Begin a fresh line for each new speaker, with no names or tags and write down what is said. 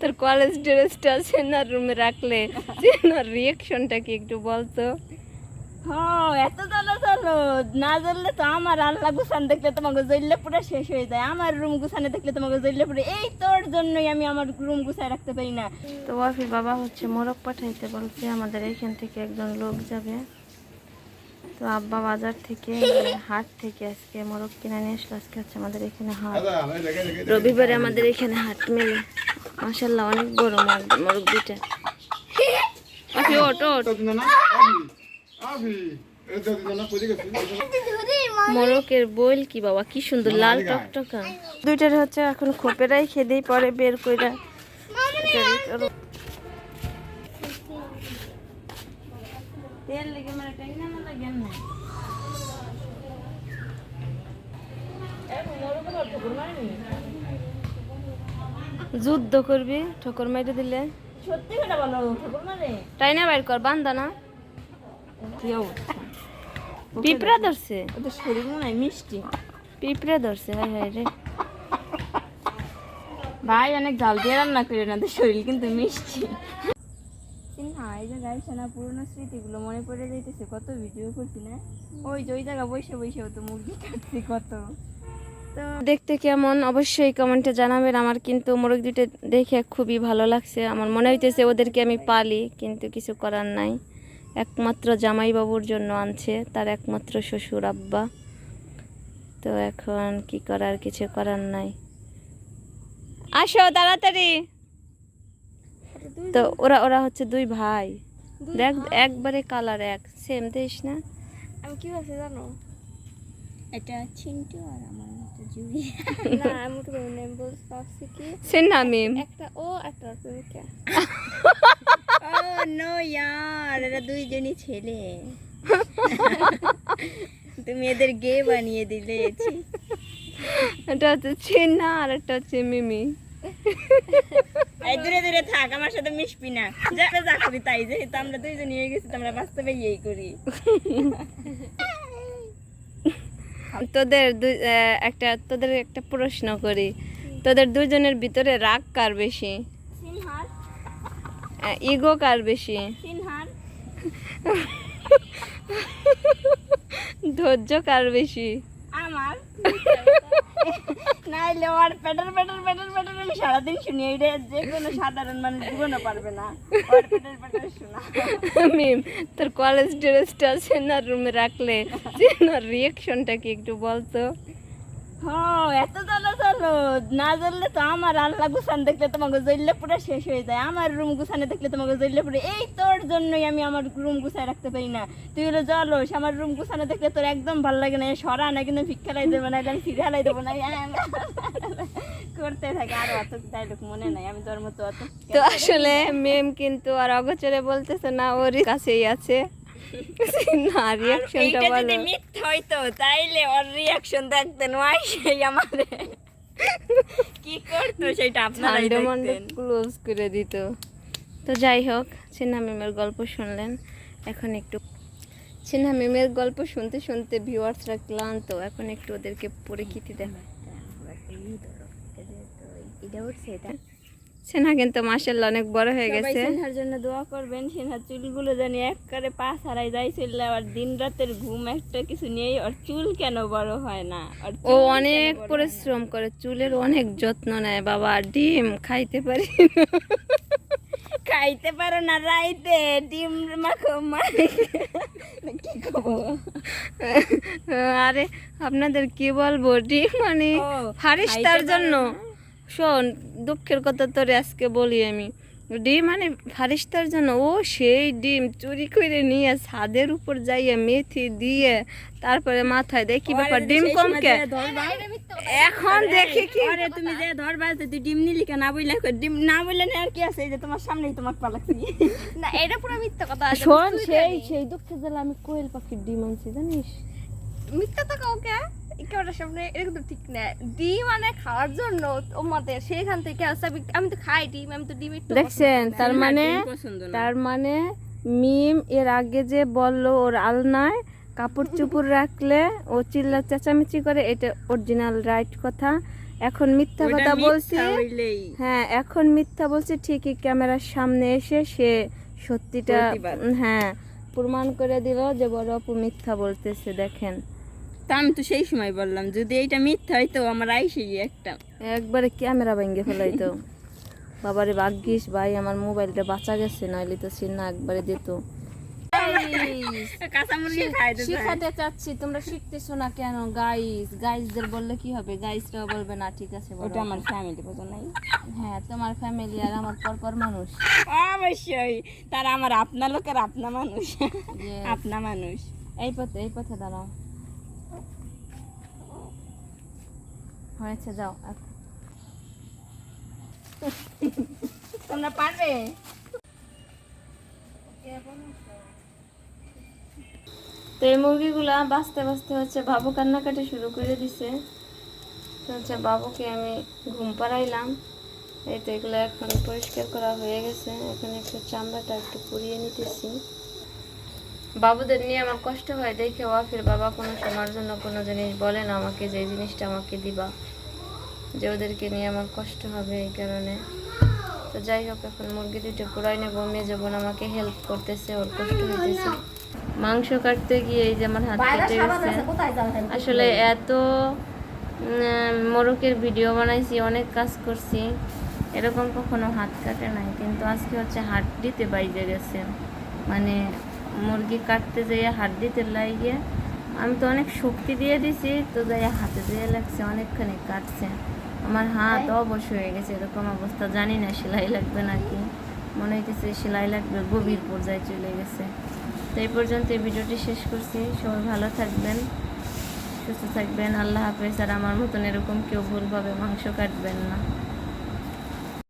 তোর কলেজ ড্রেসটা সেনার রুমে রাখলে সেনার রিয়েকশনটা কি একটু বলতো?
হ্যাঁ এত চলো চলো না জ্বললে তো আমার আল্লাহ গুছান দেখলে তোমাকে জ্বললে পুরো শেষ হয়ে যায়। আমার রুম গুছানে দেখলে তোমাকে জ্বললে পুরো এই তোর জন্যই আমি আমার রুম গুছায় রাখতে পারি না।
তো ওয়াফির বাবা হচ্ছে মোরগ পাঠাইতে বলছে আমাদের এইখান থেকে একজন লোক যাবে। তো আব্বা বাজার থেকে হাট থেকে আজকে মোরগ কিনে নিয়ে আসলো। আজকে হচ্ছে আমাদের এখানে হাট। রবিবারে আমাদের এখানে হাট মেলে। মাসাল্লাহ অনেক বড় মোরগ দুইটা। মোরকের বইল কি বাবা কি সুন্দর লাল টকটকা। দুইটার হচ্ছে এখন খোপেরাই খেদেই পরে বের কইরা করো। তেল লেগে মানে যুদ্ধ করবি ঠোকর মাইরে দিলে।
সত্যি কথা বলো ঠাকুর মানে?
তাই না বাইর কর বান্দা না। পিঁপড়া ধরছে।
ওদের শরীর মনে মিষ্টি।
পিঁপড়া ধরছে হাই হাই রে।
ভাই অনেক জাল দিয়ে রান্না করে না ওদের শরীর কিন্তু মিষ্টি। না যে গাইছে পুরোনো স্মৃতিগুলো মনে পড়ে যাইতেছে। কত ভিডিও করছি না? ওই যে ওই জায়গা বসে বসে তো মুরগি কাটছি কত। তো
দেখতে কেমন? অবশ্যই কমেন্টে জানাবেন। আমার কিন্তু মোরগ দুটো দেখে খুবই ভালো লাগছে। আমার মনে হইতেছে ওদেরকে আমি পালি কিন্তু কিছু করার নাই। একমাত্র জামাইবাবুর জন্য আনছে তার একমাত্র শ্বশুর আব্বা। তো এখন কি করার? কিছু করার নাই। আসো তাড়াতাড়ি। তো ওরা ওরা হচ্ছে দুই ভাই। দেখ একবারে কালার এক সেম দেশ না?
আমি কি বলছি জানো? এটা চিন্টু আর আমার মতো জুই না আমি তো নেম বলতে পারছি কি?
সে নামিম
একটা ও একটা প্রেমিকা ও নো ইয়ার এরা দুইজনই ছেলে। তুমি এদের গে বানিয়ে দিলে ছি।
এটা হচ্ছে ছিন্না আর একটা হচ্ছে মিমি।
এই দূরে দূরে থাক আমার সাথে মিশবি না। যা যা করি তাই যেহেতু আমরা দুইজন হয়ে গেছি আমরা বাস্তবে করি।
তোদের দুই একটা তোদের একটা প্রশ্ন করি। তোদের দুজনের ভিতরে রাগ কার বেশি? ইগো কার বেশি? ধৈর্য কার বেশি?
আমার। নাইলে ওর পেটার পেটার পেটার পেটার আমি সারাদিন শুনি এটা যে কোনো সাধারণ মানুষ জীবনও পারবে না। ওর
মিম তোর কলেজ ড্রেসটা সেনার রুমে রাখলে? সেনার রিয়েকশনটা কি একটু বলতো?
হ্যাঁ এত না তো আমার দেখলে তোমাকে শেষ হয়ে যায়। আমার রুম গুছানে দেখলে তোমাকে এই তোর জন্যই আমি আমার রুম গুছায় রাখতে পারি না। তুই হলো আমার রুম গুছানো দেখলে তোর একদম ভালো লাগে না। সরা, না কিন্তু দেবো, না দেবো, না করতে থাকে। আর অত মনে নাই, আমি মতো অত
তো আসলে মেম কিন্তু আর অগোচরে বলতেছে না ওর কাছেই আছে। না রিয়াকশনটা
এইটা যদি মিথ্যা হইতো তাইলে ওর রিয়াকশন দেখতেন ওয়াই সেই আমারে। কি করতো সেটা আপনারাই দেখতেন।
ক্লোজ করে দিত। তো যাই হোক ছিনা মিমের গল্প শুনলেন। এখন একটু ছিনা মিমের গল্প শুনতে শুনতে ভিউয়ার্সরা ক্লান্ত। এখন একটু ওদেরকে পরিচিতি দেখা
এটা উঠছে এটা।
সেনা কিন্তু মাসাল্লাহ অনেক বড় হয়ে গেছে।
সিনহার জন্য দোয়া করবেন সিনহার চুলগুলো জানি একবারে পা ছাড়াই যাই চললে আর দিন রাতের ঘুম একটা কিছু নেই আর চুল কেন বড় হয় না?
ও অনেক পরিশ্রম করে চুলের অনেক যত্ন নেয়। বাবা ডিম খাইতে পারি
খাইতে পারো না রাইতে ডিম মাখো কি
আরে আপনাদের কি বলব ডিম মানে
ও,
ফারিস্তার জন্য। শোন দুঃখের কথা তোরে আজকে বলি আমি। ডিম মানে ফারিস্তার জন্য ও সেই ডিম চুরি করে নিয়ে ছাদের উপর যাইয়ে মেথি দিয়ে তারপরে মাথায় দেখি ব্যাপার ডিম কম কে? এখন দেখি কি?
আরে তুমি যে ধরবা তুই ডিম নিলি কেন না বইলে ডিম না বললে না আর কি আছে? এই যে তোমার সামনেই তোমাকে পালাচ্ছি না এটা পুরো মিথ্যা কথা
শোন সেই সেই দুঃখের জ্বালা আমি কোয়েল পাখির ডিম আনছি জানিস?
মিথ্যা তো কাউকে একেবারে সামনে এরকম তো ঠিক না। ডিম মানে খাওয়ার জন্য সেখান থেকে আমি- তো খাই ডিম আমি তো ডিম একটু
দেখছেন তার মানে তার মানে মিম এর আগে যে বলল ওর আলনায় কাপড় চুপড় রাখলে ও চিল্লা চেঁচামেচি করে এটা অরিজিনাল রাইট কথা। এখন মিথ্যা কথা বলছি। হ্যাঁ এখন মিথ্যা বলছি ঠিকই ক্যামেরার সামনে এসে সে সত্যিটা হ্যাঁ প্রমাণ করে দিল যে বড় আপু মিথ্যা বলতেছে দেখেন।
তা আমি তো সেই সময় বললাম যদি এইটা মিথ্যা হইতো আমার আইসেই একটা।
একবারে ক্যামেরা ভেঙে বাবারে ভাগ্যিস ভাই আমার মোবাইলটা বাঁচা গেছে নইলে তো একবারে দিত। শিখাতে চাচ্ছি তোমরা শিখতেছো না কেন? গাইস গাইসদের বললে কি হবে? গাইসরাও বলবে না ঠিক আছে
ওটা আমার ফ্যামিলি নাই।
হ্যাঁ তোমার ফ্যামিলি আর আমার পরপর মানুষ।
অবশ্যই তারা আমার আপনা লোকের আপনা মানুষ। আপনা মানুষ।
এই পথে এই পথে দাঁড়াও। হয়েছে যাও
তোমরা পারবে?
তো এই মুরগিগুলা বাঁচতে বাঁচতে হচ্ছে বাবু কান্নাকাটি শুরু করে দিছে। তো হচ্ছে বাবুকে আমি ঘুম পাড়াইলাম। এই তো এগুলো এখন পরিষ্কার করা হয়ে গেছে। এখন একটু চামড়াটা একটু পুড়িয়ে নিতেছি। বাবুদের নিয়ে আমার কষ্ট হয় দেখে ওয়াফির বাবা কোনো সময়ের জন্য কোনো জিনিস বলে না আমাকে যে জিনিসটা আমাকে দিবা যে ওদেরকে নিয়ে আমার কষ্ট হবে এই কারণে। তো যাই হোক এখন মুরগি দুটো পুরাই নেব মেয়ে বোন আমাকে হেল্প করতেছে ওর কষ্ট হইতেছে। মাংস কাটতে গিয়ে এই যে আমার হাত কেটে গেছে। আসলে এত মোরকের ভিডিও বানাইছি অনেক কাজ করছি। এরকম কখনো হাত কাটে নাই কিন্তু আজকে হচ্ছে হাত দিতে বাইজে গেছে। মানে মুরগি কাটতে যেয়ে হাত দিতে লাগিয়ে আমি তো অনেক শক্তি দিয়ে দিছি তো যাই হাতে দিয়ে লাগছে অনেকখানি কাটছে। আমার হাত অবশ হয়ে গেছে এরকম অবস্থা জানি না সেলাই লাগবে নাকি। মনে হইতেছে সেলাই লাগবে গভীর পর্যায়ে চলে গেছে। তো এই পর্যন্ত এই ভিডিওটি শেষ করছি। সবাই ভালো থাকবেন সুস্থ থাকবেন আল্লাহ হাফেজ। আর আমার মতন এরকম কেউ ভুলভাবে মাংস কাটবেন না।